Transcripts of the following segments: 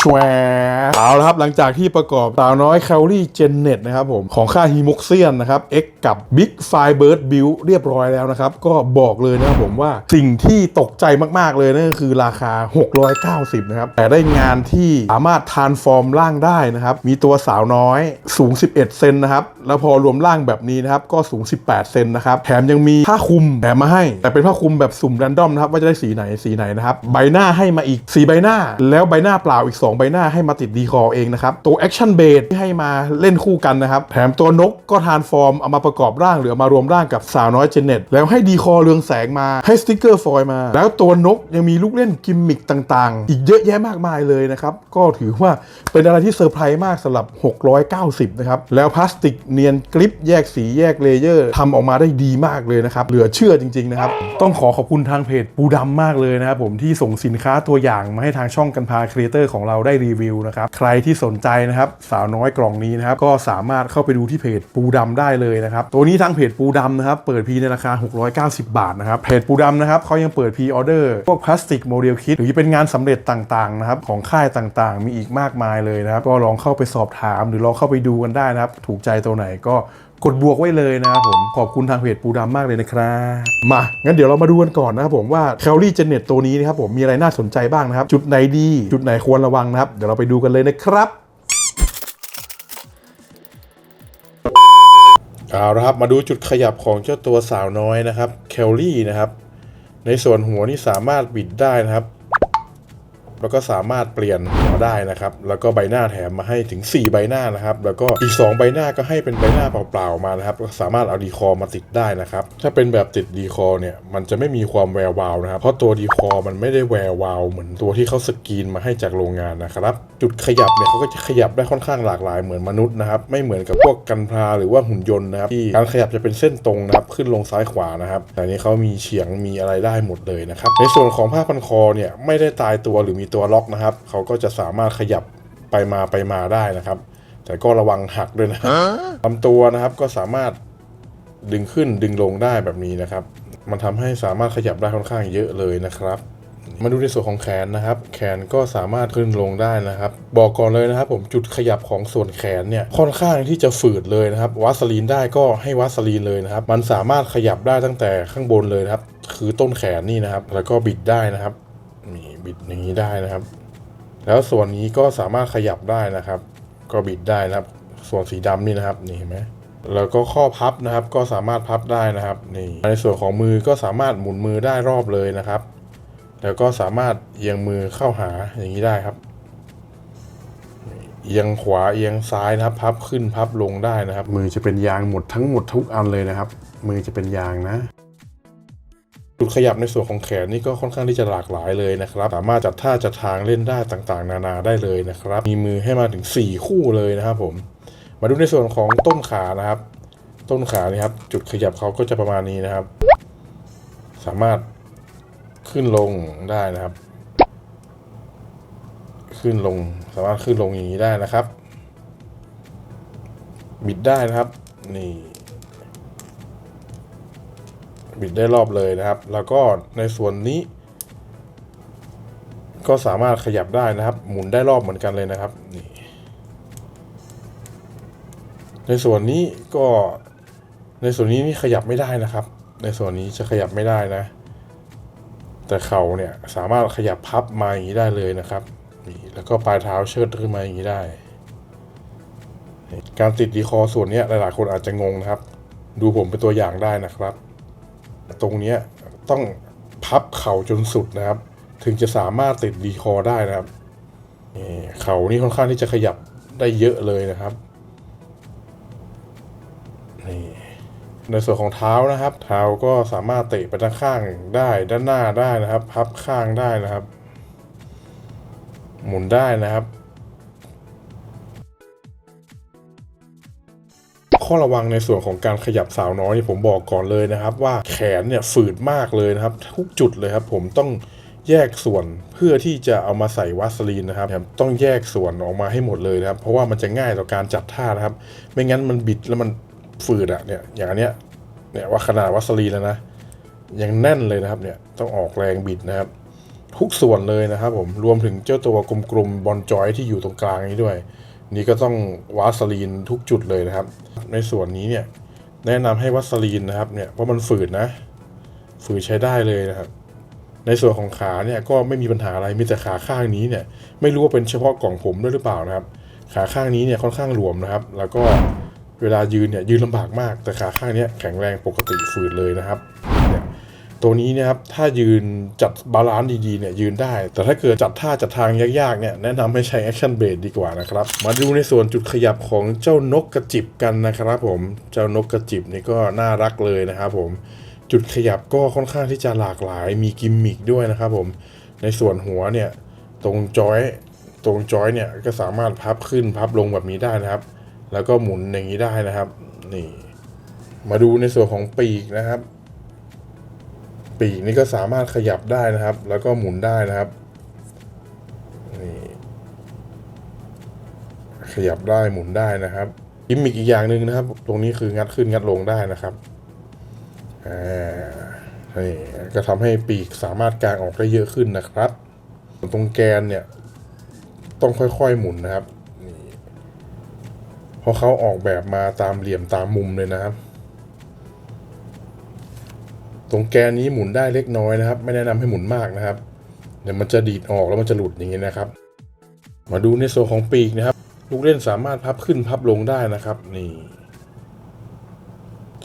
ชวเอาละครับหลังจากที่ประกอบสาวน้อยแคลรี่เจนเน็ตนะครับผมของค่ายฮีม o กเซียนนะครับ X กับ Big f i b e r d Build เรียบร้อยแล้วนะครับ ก็บอกเลยนะครับผมว่าสิ่งที่ตกใจมากๆเลยนั่นก็คือราคา 690 นะครับ แต่ได้งานที่สามารถทานฟอร์มร่างได้นะครับ มีตัวสาวน้อยสูง 11 เซนนะครับ แล้วพอรวมร่างแบบนี้นะครับ ก็สูง 18 เซนนะครับ แถมยังมีผ้าคลุมแถมมาให้ แต่เป็นผ้าคลุมแบบสุ่มแรนดอมนะครับว่าจะได้สีไหนสีไหนนะครับใบหน้าให้มาอีก 4 ใบหน้า แล้วใบหน้าเปล่าอีก 2ใบหน้าให้มาติดดีคอเองนะครับ ตัวแอคชั่นเบสที่ให้มาเล่นคู่กันนะครับ แถมตัวนกก็ทานฟอร์มเอามาประกอบร่างหรือเอามารวมร่างกับสาวน้อยเจเน็ตแล้วให้ดีคอเรืองแสงมาให้สติกเกอร์ฟอยล์มา แล้วตัวนกยังมีลูกเล่นกิมมิคต่างๆ อีกเยอะแยะมากมายเลยนะครับ ก็ถือว่าเป็นอะไรที่เซอร์ไพรส์มากสำหรับ 690 นะครับ แล้วพลาสติกเนียนกริปแยกสีแยกเลเยอร์ทำออกมาได้ดีมากเลยนะครับ เหลือเชื่อจริง ๆ นะครับ ต้องขอขอบคุณทางเพจปูดำมากเลยนะครับผมที่ส่งสินค้าตัวอย่างมาให้ทางช่องกันพาครีเอเตอร์ของเราได้รีวิวนะครับ ใครที่สนใจนะครับสาวน้อยกล่องนี้นะครับก็สามารถเข้าไปดูที่เพจปูดำได้เลยนะครับ ตัวนี้ทางเพจปูดำนะครับเปิดพีในราคา 690 บาทนะครับเพจปูดำนะครับเขายังเปิดพีออเดอร์พวกพลาสติกโมเดลคิดหรือเป็นงานสำเร็จต่างๆนะครับของค่ายต่างๆ มีอีกมากมายเลยนะครับก็ลองเข้าไปสอบถาม หรือลองเข้าไปดูกันได้นะครับถูกใจตัวไหนก็ กดบวกไว้เลยนะครับผม ขอบคุณทางเพจปูดำมากเลยนะครับ มา งั้นเดี๋ยวเรามาดูกันก่อนนะครับผมว่าแคลรี่เจเน็ตตัวนี้นะครับผมมีอะไรน่าสนใจบ้างนะครับ จุดไหนดี จุดไหนควรระวังนะครับ เดี๋ยวเราไปดูกันเลยนะครับเอาละครับมาดูจุดขยับของเจ้าตัวสาวน้อยนะครับแคลรี่นะครับ ในส่วนหัวนี่สามารถบิดได้นะครับ แล้วก็สามารถเปลี่ยนหัวได้นะครับแล้วก็ใบหน้าแถมมาให้ถึง 4 ใบหน้านะครับแล้วก็อีก 2 ใบหน้าก็ให้เป็นใบหน้าเปล่าๆมานะครับก็สามารถเอาดีคอมาติดได้นะครับถ้าเป็นแบบติดดีคอเนี่ยมันจะไม่มีความแวววาวนะครับเพราะตัวดีคอมันไม่ได้แวววาวเหมือนตัวที่เขาสกรีนมาให้จากโรงงานนะครับจุดขยับเนี่ยเขาก็จะขยับได้ค่อนข้างหลากหลายเหมือนมนุษย์นะครับไม่เหมือนกับพวกกันพลาหรือว่าหุ่นยนต์นะครับที่การขยับจะเป็นเส้นตรงนะครับขึ้นลงซ้ายขวานะครับแต่นนี้เขามีเฉียงมีอะไรได้หมดเลยนะครับในส่วนของผ้าพันคอเนี่ยไม่ได้ตายตัวหรือมีตัวล็อกนะครับ เขาก็จะสามารถขยับไปมาไปมาได้นะครับ แต่ก็ระวังหักด้วยนะลำตัวนะครับก็สามารถดึงขึ้นดึงลงได้แบบนี้นะครับ มันทำให้สามารถขยับได้ค่อนข้างเยอะเลยนะครับ มาดูในส่วนของแขนนะครับ แขนก็สามารถขึ้นลงได้นะครับ บอกก่อนเลยนะครับ ผมจุดขยับของส่วนแขนเนี่ยค่อนข้างที่จะฝืดเลยนะครับ วัสลีนได้ก็ให้วัสลีนเลยนะครับ มันสามารถขยับได้ตั้งแต่ข้างบนเลยนะครับ คือต้นแขนนี่นะครับ แล้วก็บิดได้นะครับ นี่บิดอย่างนี้ได้นะครับ แล้วส่วนนี้ก็สามารถขยับได้นะครับ ก็บิดได้นะครับ ส่วนสีดำนี่นะครับนี่เห็นไหมแล้วก็ข้อพับนะครับ ก็สามารถพับได้นะครับนี่ในส่วนของมือก็สามารถหมุนมือได้รอบเลยนะครับ แล้วก็สามารถเอียงมือเข้าหาอย่างนี้ได้ครับเอียงขวาเอียงซ้ายนะครับ พับขึ้นพับลงได้นะครับ มือจะเป็นยางหมดทั้งหมดทุกอันเลยนะครับ มือจะเป็นยางนะ จุดขยับในส่วนของแขนนี่ก็ค่อนข้างที่จะหลากหลายเลยนะครับ สามารถจัดท่าจัดทางเล่นได้ต่างๆ นานาได้เลยนะครับ มีมือให้มาถึง 4 คู่เลยนะครับผม มาดูในส่วนของต้นขานะครับ ต้นขานี่ครับ จุดขยับเขาก็จะประมาณนี้นะครับ สามารถขึ้นลงได้นะครับ ขึ้นลงสามารถขึ้นลงอย่างนี้ได้นะครับ บิดได้นะครับ นี่ บิดได้รอบเลยนะครับ แล้วก็ในส่วนนี้ ก็สามารถขยับได้นะครับ หมุนได้รอบเหมือนกันเลยนะครับนี่ในส่วนนี้ก็ในส่วนนี้นี่ขยับไม่ได้นะครับ ในส่วนนี้จะขยับไม่ได้นะ แต่เข่าเนี่ยสามารถขยับพับมาอย่างนี้ได้เลยนะครับนี่แล้วก็ปลายเท้าเชิดขึ้นมาอย่างนี้ได้ การติดดีคอส่วนนี้ยหลายๆคนอาจจะงงนะครับ ดูผมเป็นตัวอย่างได้นะครับ ตรงนี้ต้องพับเข่าจนสุดนะครับ ถึงจะสามารถติดดีคอได้นะครับเข่านี่ค่อนข้างที่จะขยับได้เยอะเลยนะครับนี่ในส่วนของเท้านะครับ เท้าก็สามารถเตะไปด้านข้างได้ด้านหน้าได้นะครับ พับข้างได้นะครับ หมุนได้นะครับ ข้อระวังในส่วนของการขยับสาวน้อยนี่ผมบอกก่อนเลยนะครับ ว่าแขนเนี่ยฝืดมากเลยนะครับ ทุกจุดเลยครับ ผมต้องแยกส่วนเพื่อที่จะเอามาใส่วัสลีนนะครับ ต้องแยกส่วนออกมาให้หมดเลยนะครับ เพราะว่ามันจะง่ายต่อการจัดท่านะครับ ไม่งั้นมันบิดแล้วมันฝืดอะเนี่ยอย่างอันเนี้ยเนี่ยว่าขนาดวัสลีนแล้วนะยังแน่นเลยนะครับเนี่ยต้องออกแรงบิดนะครับ ทุกส่วนเลยนะครับ ผมรวมถึงเจ้าตัวกลมๆบอลจอยที่อยู่ตรงกลางนี้ด้วย นี่ก็ต้องวาสลีนทุกจุดเลยนะครับ ในส่วนนี้เนี่ยแนะนำให้วัสลีนนะครับเนี่ยเพราะมันฝืดนะ ฝืดใช้ได้เลยนะครับ ในส่วนของขาเนี่ยก็ไม่มีปัญหาอะไรมีแต่ขาข้างนี้เนี่ย ไม่รู้ว่าเป็นเฉพาะกล่องผมด้วยหรือเปล่านะครับ ขาข้างนี้เนี่ยค่อนข้างหลวมนะครับ แล้วก็เวลายืนเนี่ยยืนลำบากมาก แต่ขาข้างนี้แข็งแรงปกติฝืดเลยนะครับ ตัวนี้เนะครับถ้ายืนจัดบาลานซ์ดีๆเนี่ยยืนได้ แต่ถ้าเกิดจัดท่าจัดทางยากๆเนี่ยแนะนำให้ใช้แอคชั่นเบรดดีกว่านะครับ มาดูในส่วนจุดขยับของเจ้านกกระจิบกันนะครับผมเจ้านกกระจิบนี่ก็น่ารักเลยนะครับผมจุดขยับก็ค่อนข้างที่จะหลากหลายมีกิมมิคด้วยนะครับผมในส่วนหัวเนี่ยตรงจอยตรงจอยเนี่ยก็สามารถพับขึ้นพับลงแบบนี้ได้นะครับ แล้วก็หมุนอย่างนี้ได้นะครับนี่มาดูในส่วนของปีกนะครับ ปีกนี่ก็สามารถขยับได้นะครับ แล้วก็หมุนได้นะครับนี่ขยับได้หมุนได้นะครับกิมมิคอีกอย่างหนึ่งนะครับ ตรงนี้คืองัดขึ้นงัดลงได้นะครับอ่านี่ก็ทำให้ปีกสามารถกางออกได้เยอะขึ้นนะครับ ตรงแกนเนี่ย ต้องค่อยๆหมุนนะครับนี่เพราะเขาออกแบบมาตามเหลี่ยมตามมุมเลยนะครับ ตรงแกนนี้หมุนได้เล็กน้อยนะครับ ไม่แนะนำให้หมุนมากนะครับ เดี๋ยวมันจะดีดออกแล้วมันจะหลุดอย่างนี้นะครับ มาดูในส่วนของปีกนะครับ ลูกเล่นสามารถพับขึ้นพับลงได้นะครับ นี่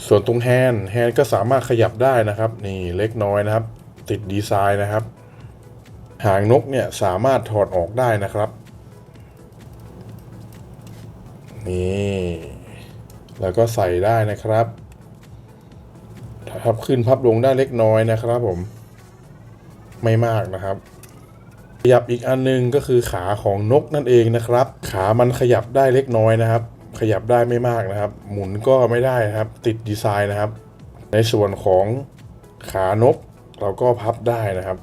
ส่วนตรงแฮนด์แฮนด์ก็สามารถขยับได้นะครับ นี่เล็กน้อยนะครับ ติดดีไซน์นะครับ หางนกเนี่ยสามารถถอดออกได้นะครับ นี่ แล้วก็ใส่ได้นะครับ พับ ขึ้นพับลงได้เล็กน้อยนะครับผม ไม่มากนะครับขยับอีกอันหนึงก็คือขาของนกนั่นเองนะครับ ขามันขยับได้เล็กน้อยนะครับ ขยับได้ไม่มากนะครับ หมุนก็ไม่ได้นะครับ ติดดีไซน์นะครับ ในส่วนของขานกเราก็พับได้นะครับ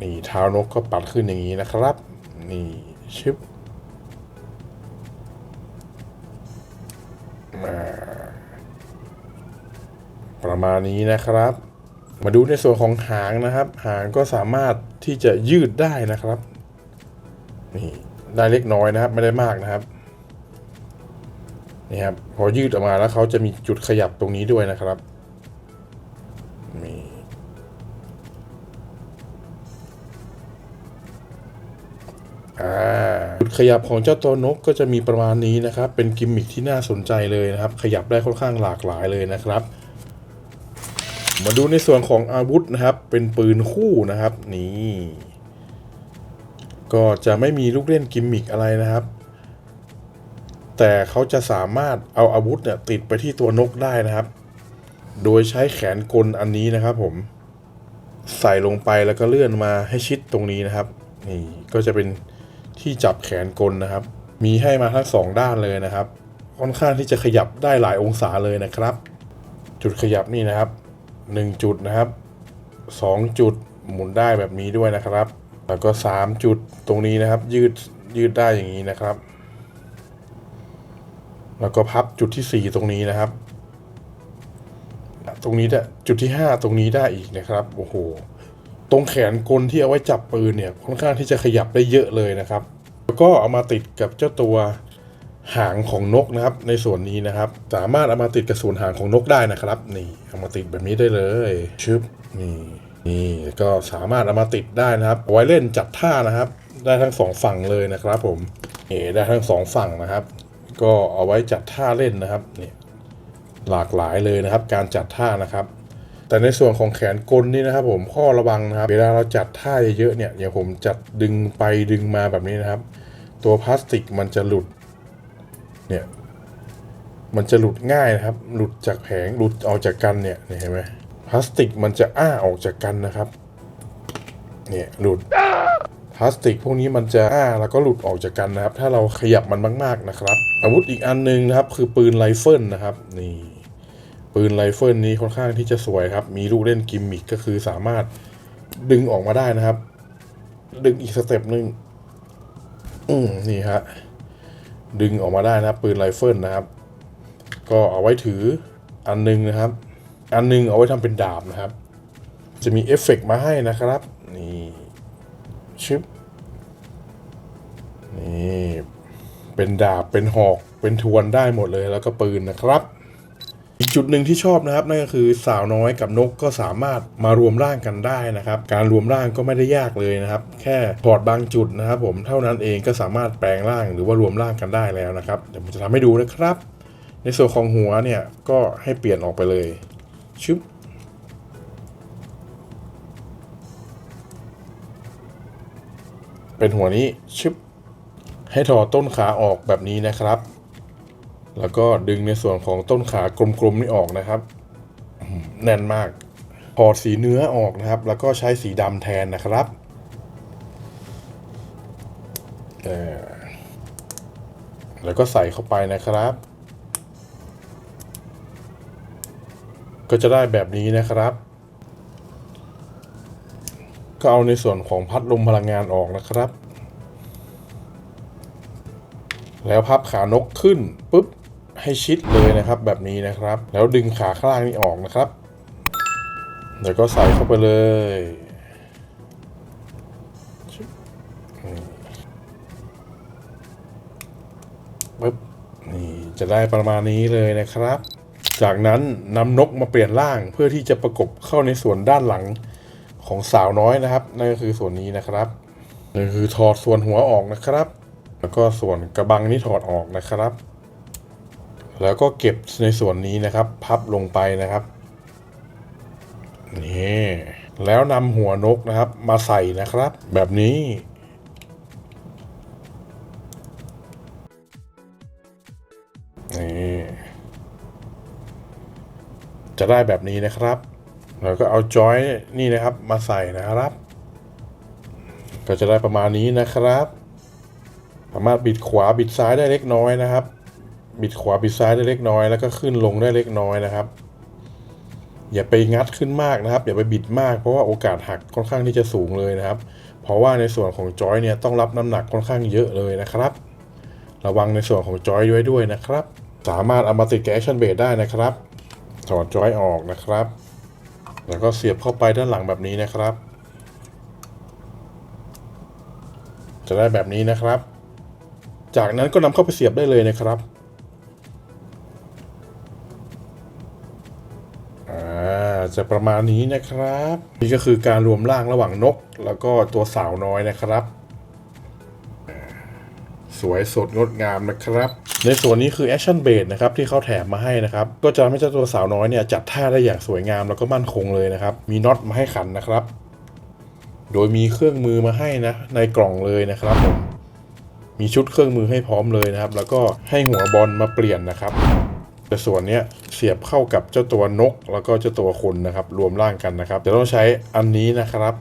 นี่เท้านกก็ปัดขึ้นอย่างนี้นะครับ นี่ชึบอ่า ประมาณนี้นะครับ มาดูในส่วนของหางนะครับ หางก็สามารถที่จะยืดได้นะครับนี่ได้เล็กน้อยนะครับ ไม่ได้มากนะครับนี่ครับพอยืดออกมาแล้วเขาจะมีจุดขยับตรงนี้ด้วยนะครับนี่าจุดขยับของเจ้าตัวนกก็จะมีประมาณนี้นะครับ เป็นกิมมิคที่น่าสนใจเลยนะครับ ขยับได้ค่อนข้างหลากหลายเลยนะครับ มาดูในส่วนของอาวุธนะครับ เป็นปืนคู่นะครับ นี่ ก็จะไม่มีลูกเล่นกิมมิคอะไรนะครับ แต่เขาจะสามารถเอาอาวุธเนี่ยติดไปที่ตัวนกได้นะครับ โดยใช้แขนกลอันนี้นะครับ ผม ใส่ลงไปแล้วก็เลื่อนมาให้ชิดตรงนี้นะครับ นี่ก็จะเป็นที่จับแขนกลนะครับ มีให้มาทั้งสองด้านเลยนะครับ ค่อนข้างที่จะขยับได้หลายองศาเลยนะครับ จุดขยับนี่นะครับ หนึ่งจุดนะครับสองจุดหมุนได้แบบนี้ด้วยนะครับ แล้วก็สามจุดตรงนี้นะครับ ยืดยืดได้อย่างนี้นะครับ แล้วก็พับจุดที่สี่ตรงนี้นะครับ ตรงนี้ได้จุดที่ห้าตรงนี้ได้อีกนะครับโอ้โหตรงแขนกลที่เอาไว้จับปืนเนี่ยค่อนข้างที่จะขยับได้เยอะเลยนะครับ แล้วก็เอามาติดกับเจ้าตัว หางของนกนะครับ ในส่วนนี้นะครับ สามารถเอามาติดกับส่วนหางของนกได้นะครับนี่เอามาติดแบบนี้ได้เลยชึบนี่นี่ก็สามารถเอามาติดได้นะครับไว้เล่นจัดท่านะครับ ได้ทั้งสองฝั่งเลยนะครับผมนี่ได้ทั้งสองฝั่งนะครับ ก็เอาไว้จัดท่าเล่นนะครับนี่หลากหลายเลยนะครับ การจัดท่านะครับ แต่ในส่วนของแขนกลนี่นะครับ ผมข้อระวังนะครับ เวลาเราจัดท่าเยอะๆเนี่ยอย่างผมจัดดึงไปดึงมาแบบนี้นะครับ ตัวพลาสติกมันจะหลุด เนี่ย มันจะหลุดง่ายนะครับ หลุดจากแผงหลุดออกจากกันเนี่ยเห็นไหมพลาสติกมันจะอ้าออกจากกันนะครับ เนี่ยหลุดพลาสติกพวกนี้มันจะอ้าแล้วก็หลุดออกจากกันนะครับ ถ้าเราขยับมันมากๆนะครับ อาวุธอีกอันหนึงนะครับ คือปืนไรเฟิลนะครับ นี่ ปืนไรเฟิลนี้ค่อนข้างที่จะสวยครับ มีลูกเล่นกิมมิคก็คือสามารถดึงออกมาได้นะครับ ดึงอีกสเต็ปหนึ่งอืมนี่ฮะ ดึงออกมาได้นะปืนไรเฟิลนะครับ ก็เอาไว้ถืออันหนึงนะครับ อันหนึงเอาไว้ทำเป็นดาบนะครับ จะมีเอฟเฟกต์มาให้นะครับนี่ชึบนี่เป็นดาบเป็นหอกเป็นทวนได้หมดเลยแล้วก็ปืนนะครับ อีกจุดหนึ่งที่ชอบนะครับนั่นก็คือสาวน้อยกับนกก็สามารถมารวมร่างกันได้นะครับ การรวมร่างก็ไม่ได้ยากเลยนะครับ แค่ถอดบางจุดนะครับผมเท่านั้นเองก็สามารถแปลงร่างหรือว่ารวมร่างกันได้แล้วนะครับเดี๋ยวผมจะทำให้ดูนะครับ ในส่วนของหัวเนี่ยก็ให้เปลี่ยนออกไปเลยชึบเป็นหัวนี้ชึบให้ถอดต้นขาออกแบบนี้นะครับ แล้วก็ดึงในส่วนของต้นขากลมๆนี่ออกนะครับ แน่นมากถอดสีเนื้อออกนะครับ แล้วก็ใช้สีดำแทนนะครับแล้วก็ใส่เข้าไปนะครับ ก็จะได้แบบนี้นะครับ ก็เอาในส่วนของพัดลมพลังงานออกนะครับ แล้วพับขานกขึ้นปุ๊บ ให้ชิดเลยนะครับแบบนี้นะครับ แล้วดึงขาข้างล่างนี้ออกนะครับแล้วก็ใส่เข้าไปเลยชิบอืมปุ๊บนี่จะได้ประมาณนี้เลยนะครับ จากนั้นนำนกมาเปลี่ยนร่างเพื่อที่จะประกบเข้าในส่วนด้านหลังของสาวน้อยนะครับ นั่นก็คือส่วนนี้นะครับนั่นคือถอดส่วนหัวออกนะครับ แล้วก็ส่วนกระบังนี่ถอดออกนะครับ แล้วก็เก็บในส่วนนี้นะครับ พับลงไปนะครับนี่แล้วนำหัวนกนะครับ มาใส่นะครับ แบบนี้ นี่จะได้แบบนี้นะครับแล้วก็เอาจอยนี่นะครับ มาใส่นะครับ ก็จะได้ประมาณนี้นะครับ สามารถบิดขวาบิดซ้ายได้เล็กน้อยนะครับ บิดขวาบิดซ้ายได้เล็กน้อยแล้วก็ขึ้นลงได้เล็กน้อยนะครับ อย่าไปงัดขึ้นมากนะครับ อย่าไปบิดมากเพราะว่าโอกาสหักค่อนข้างที่จะสูงเลยนะครับ เพราะว่าในส่วนของจอยเนี่ยต้องรับน้ำหนักค่อนข้างเยอะเลยนะครับ ระวังในส่วนของจอยด้วยด้วยนะครับ สามารถเอามาติดแอคชั่นเบรได้นะครับ ถอดจอยออกนะครับ แล้วก็เสียบเข้าไปด้านหลังแบบนี้นะครับ จะได้แบบนี้นะครับจากนั้นก็นำเข้าไปเสียบได้เลยนะครับ จะประมาณนี้นะครับ นี่ก็คือการรวมร่างระหว่างนก แล้วก็ตัวสาวน้อยนะครับ สวยสดงดงามนะครับ ในส่วนนี้คือแอคชั่นเบสนะครับที่เขาแถมมาให้นะครับ ก็จะทำให้เจ้าตัวสาวน้อยเนี่ยจัดท่าได้อย่างสวยงามแล้วก็มั่นคงเลยนะครับ มีน็อตมาให้ขันนะครับ โดยมีเครื่องมือมาให้นะ ในกล่องเลยนะครับผมมีชุดเครื่องมือให้พร้อมเลยนะครับ แล้วก็ให้หัวบอลมาเปลี่ยนนะครับ แต่ส่วนนี้เสียบเข้ากับเจ้าตัวนก แล้วก็เจ้าตัวคนนะครับ รวมร่างกันนะครับจะต้องใช้อันนี้นะครับ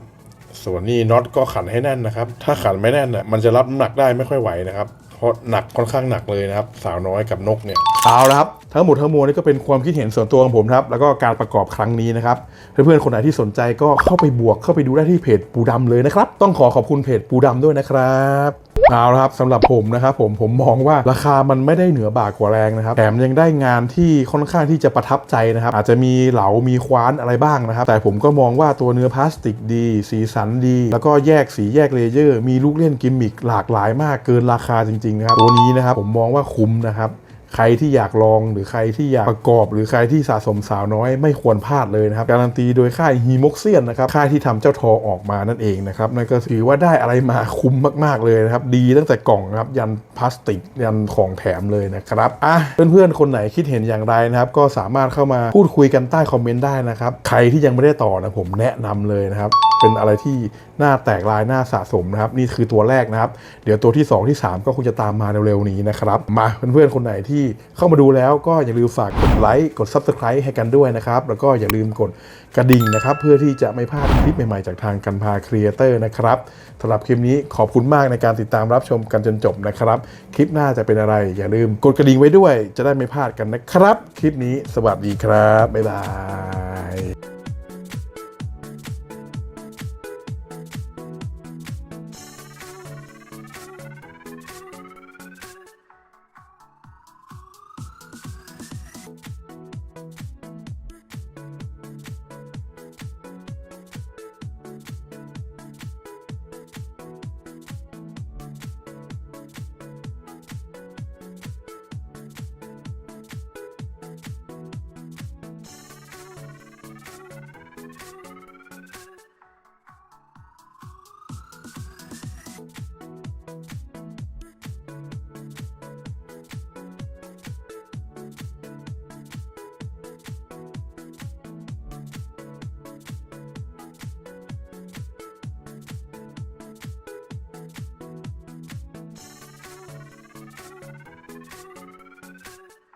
ส่วนนี้น็อตก็ขันให้แน่นนะครับ ถ้าขันไม่แน่นน่ะมันจะรับน้ำหนักได้ไม่ค่อยไหวนะครับเพราะหนักค่อนข้างหนักเลยนะครับ สาวน้อยกับนกเนี่ยเอาละครับ ทั้งหมดทั้งมวลนี่ก็เป็นความคิดเห็นส่วนตัวของผมครับ แล้วก็การประกอบครั้งนี้นะครับ เพื่อนๆคนไหนที่สนใจก็เข้าไปบวกเข้าไปดูได้ที่เพจปูดำเลยนะครับ ต้องขอขอบคุณเพจปูดำด้วยนะครับเอาละครับสำหรับผมนะครับผมผมมองว่าราคามันไม่ได้เหนือบากกว่าแรงนะครับแถมยังได้งานที่ค่อนข้างที่จะประทับใจนะครับ อาจจะมีเหลา มีคว้านอะไรบ้างนะครับ แต่ผมก็มองว่าตัวเนื้อพลาสติกดี สีสันดี แล้วก็แยกสีแยกเลเยอร์ มีลูกเล่นกิมมิคหลากหลายมากเกินราคาจริงๆนะครับตัวนี้นะครับผมมองว่าคุ้มนะครับ ใครที่อยากลองหรือใครที่อยากประกอบ หรือใครที่สะสมสาวน้อยไม่ควรพลาดเลยนะครับ การันตีโดยค่ายฮีมกเซียนนะครับค่ายที่ทำเจ้าทอออกมานั่นเองนะครับนั่นก็ถือว่าได้อะไรมาคุ้มมากๆเลยนะครับ ดีตั้งแต่กล่องครับยันพลาสติกยันของแถมเลยนะครับอะเพื่อนๆคนไหนคิดเห็นอย่างไรนะครับ ก็สามารถเข้ามาพูดคุยกันใต้คอมเมนต์ได้นะครับ ใครที่ยังไม่ได้ต่อนะผมแนะนำเลยนะครับเป็นอะไรที่น่าแตกลายน่าสะสมนะครับ นี่คือตัวแรกนะครับ เดี๋ยวตัวที่ 2 ที่ 3 ก็คงจะตามมาเร็วๆนี้นะครับมาเพื่อนๆคนไหนที่เข้ามาดูแล้วก็อย่าลืมฝากกดไลค์กด Subscribe ให้กันด้วยนะครับ แล้วก็อย่าลืมกดกระดิ่งนะครับ เพื่อที่จะไม่พลาดคลิปใหม่ๆ จากทางกันพาครีเอเตอร์นะครับสำหรับคลิปนี้ขอบคุณมากในการติดตามรับชมกันจนจบนะครับ คลิปหน้าจะเป็นอะไร อย่าลืมกดกระดิ่งไว้ด้วย จะได้ไม่พลาดกันนะครับ คลิปนี้สวัสดีครับบ๊ายบาย